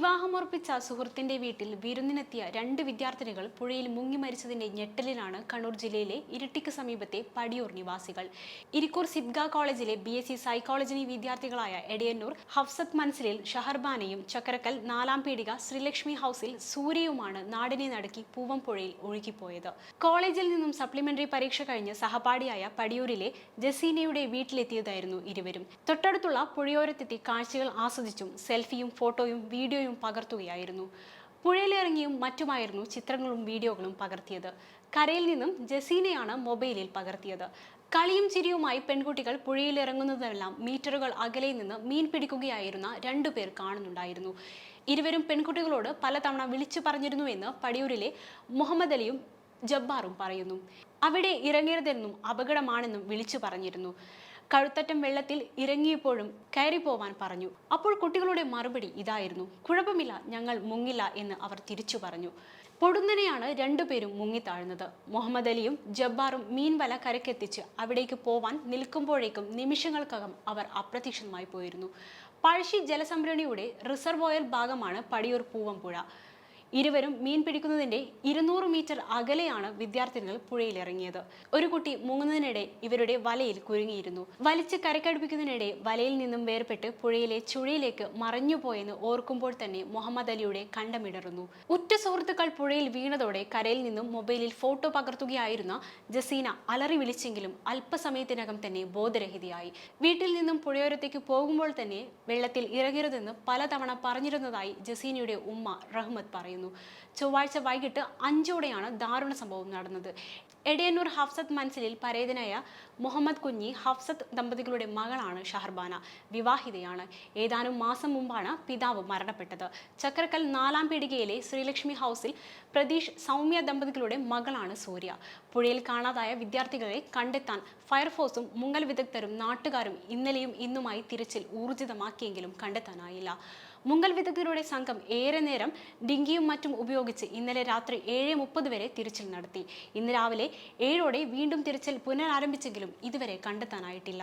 വിവാഹമുറപ്പിച്ച സുഹൃത്തിന്റെ വീട്ടിൽ വിരുന്നിനെത്തിയ രണ്ട് വിദ്യാർത്ഥിനികൾ പുഴയിൽ മുങ്ങി മരിച്ചതിന്റെ ഞെട്ടലിലാണ് കണ്ണൂർ ജില്ലയിലെ ഇരിട്ടിക്ക് സമീപത്തെ പടിയൂർ നിവാസികൾ. ഇരിക്കൂർ സിദ്ഗ കോളേജിലെ ബി എസ് സി സൈക്കോളജി വിദ്യാർത്ഥികളായ എടയന്നൂർ ഹഫ്സത്ത് മൻസിലിൽ ഷഹർബാനയും ചക്കരക്കൽ നാലാം പീടിക ശ്രീലക്ഷ്മി ഹൗസിൽ സൂര്യയുമാണ് നാടിനെ നടുക്കി പൂവംപുഴയിൽ ഒഴുകിപ്പോയത്. കോളേജിൽ നിന്നും സപ്ലിമെന്ററി പരീക്ഷ കഴിഞ്ഞ് സഹപാഠിയായ പടിയൂരിലെ ജസീനയുടെ വീട്ടിലെത്തിയതായിരുന്നു ഇരുവരും. തൊട്ടടുത്തുള്ള പുഴയോരത്തെത്തി കാഴ്ചകൾ ആസ്വദിച്ചും സെൽഫിയും ഫോട്ടോയും വീഡിയോയും പകർത്തുകയായിരുന്നു. പുഴയിലിറങ്ങിയും മറ്റുമായിരുന്നു ചിത്രങ്ങളും വീഡിയോകളും പകർത്തിയത്. കരയിൽ നിന്നും ജസീനയാണ് മൊബൈലിൽ പകർത്തിയത്. കളിയും ചിരിയുമായി പെൺകുട്ടികൾ പുഴയിലിറങ്ങുന്നതെല്ലാം മീറ്ററുകൾ അകലെ നിന്ന് മീൻ പിടിക്കുകയായിരുന്ന രണ്ടുപേർ കാണുന്നുണ്ടായിരുന്നു. ഇരുവരും പെൺകുട്ടികളോട് പലതവണ വിളിച്ചു പറഞ്ഞിരുന്നുവെന്ന് പടിയൂരിലെ മുഹമ്മദ് അലിയും ജബ്ബാറും പറയുന്നു. അവിടെ ഇറങ്ങരുതെന്നും അപകടമാണെന്നും വിളിച്ചു പറഞ്ഞിരുന്നു. കഴുത്തറ്റം വെള്ളത്തിൽ ഇറങ്ങിയപ്പോഴും കയറി പോവാൻ പറഞ്ഞു. അപ്പോൾ കുട്ടികളുടെ മറുപടി ഇതായിരുന്നു. കുഴപ്പമില്ല ഞങ്ങൾ മുങ്ങില്ല എന്ന് അവർ തിരിച്ചു പറഞ്ഞു. പൊടുന്നനെയാണ് രണ്ടുപേരും മുങ്ങിത്താഴ്ന്നത് മുഹമ്മദ് അലിയും ജബ്ബാറും മീൻവല കരക്കെത്തിച്ച് അവിടേക്ക് പോവാൻ നിൽക്കുമ്പോഴേക്കും നിമിഷങ്ങൾക്കകം അവർ അപ്രത്യക്ഷമായി പോയിരുന്നു. പഴശ്ശി ജലസംഭരണിയുടെ റിസർവോയർ ഭാഗമാണ് പടിയൂർ പൂവമ്പുഴ ഇരുവരും മീൻ പിടിക്കുന്നതിന്റെ ഇരുന്നൂറ് മീറ്റർ അകലെയാണ് വിദ്യാർത്ഥിനികൾ പുഴയിലിറങ്ങിയത്. ഒരു കുട്ടി മുങ്ങുന്നതിനിടെ ഇവരുടെ വലയിൽ കുരുങ്ങിയിരുന്നു. വലിച്ച് കരക്കടുപ്പിക്കുന്നതിനിടെ വലയിൽ നിന്നും വേർപെട്ട് പുഴയിലെ ചുഴയിലേക്ക് മറഞ്ഞുപോയെന്ന് ഓർക്കുമ്പോൾ തന്നെ മുഹമ്മദ് അലിയുടെ കണ്ടമിടറുന്നു. ഉറ്റ സുഹൃത്തുക്കൾ പുഴയിൽ വീണതോടെ കരയിൽ നിന്നും മൊബൈലിൽ ഫോട്ടോ പകർത്തുകയായിരുന്ന ജസീന അലറി വിളിച്ചെങ്കിലും അല്പസമയത്തിനകം തന്നെ ബോധരഹിതയായി. വീട്ടിൽ നിന്നും പുഴയോരത്തേക്ക് പോകുമ്പോൾ തന്നെ വെള്ളത്തിൽ ഇറങ്ങരുതെന്ന് പലതവണ പറഞ്ഞിരുന്നതായി ജസീനയുടെ ഉമ്മ റഹ്മത്ത് പറയുന്നു. ചൊവ്വാഴ്ച വൈകിട്ട് അഞ്ചോടെയാണ് ദാരുണ സംഭവം നടന്നത്. എടയന്നൂർ ഹഫ്സത്ത് മൻസിലിൽ പരേതനായ മുഹമ്മദ് കുഞ്ഞി ഹഫ്സത്ത് ദമ്പതികളുടെ മകളാണ് ഷഹർബാന. വിവാഹിതയാണ്. ഏതാനും മാസം മുമ്പാണ് പിതാവ് മരണപ്പെട്ടത്. ചക്രക്കൽ നാലാം പീടികയിലെ ശ്രീലക്ഷ്മി ഹൗസിൽ പ്രതീഷ് സൗമ്യ ദമ്പതികളുടെ മകളാണ് സൂര്യ. പുഴയിൽ കാണാതായ വിദ്യാർത്ഥികളെ കണ്ടെത്താൻ ഫയർഫോഴ്സും മുങ്ങൽ വിദഗ്ധരും നാട്ടുകാരും ഇന്നലെയും ഇന്നുമായി തിരച്ചിൽ ഊർജിതമാക്കിയെങ്കിലും കണ്ടെത്താനായില്ല. മുങ്ങൽ വിദഗ്ധരുടെ സംഘം ഏറെ നേരം ഡിങ്കിയും മറ്റും ഉപയോഗിച്ച് ഇന്നലെ രാത്രി ഏഴ് മുപ്പത് വരെ തിരച്ചിൽ നടത്തി. ഇന്ന് രാവിലെ ഏഴോടെ വീണ്ടും തിരച്ചിൽ പുനരാരംഭിച്ചെങ്കിലും ഇതുവരെ കണ്ടെത്താനായിട്ടില്ല.